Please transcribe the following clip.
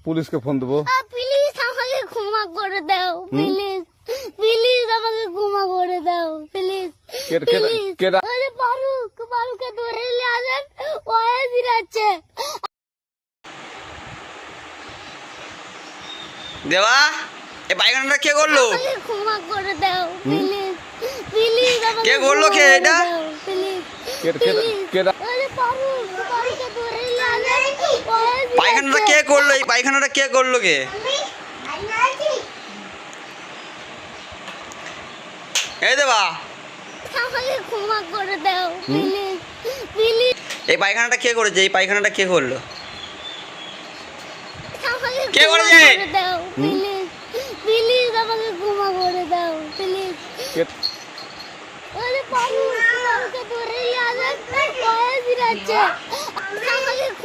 পুলিশকে ফোন দেবো। প্লিজ আমাকে ক্ষমা করে দাও প্লিজ প্লিজ আমাকে ক্ষমা করে দাও প্লিজ কে- কে- প্লিজ কে- আরে ফারুক ফারুককে ধরে নিয়ে আসেন ওয়ে দিরাচ্ছে দেবা এ কে করল? ক্ষমা করে দাও প্লিজ প্লিজ কে করল কে এটা? প্লিজ আরে ফারুক ফারুককে ধরে নিয়ে আসেন ওয়ে পায়খানাটা কে করল? এই পায়খানাটা কে করল কে এই দেবা আমাকে ক্ষমা করে দাও প্লিজ প্লিজ এই পায়খানাটা কে করেছে? এই পায়খানাটা কে করল? কে করেছে? করে দাও প্লিজ প্লিজ আমাকে ক্ষমা করে দাও প্লিজ আরে আমাকে ধরে নিয়ে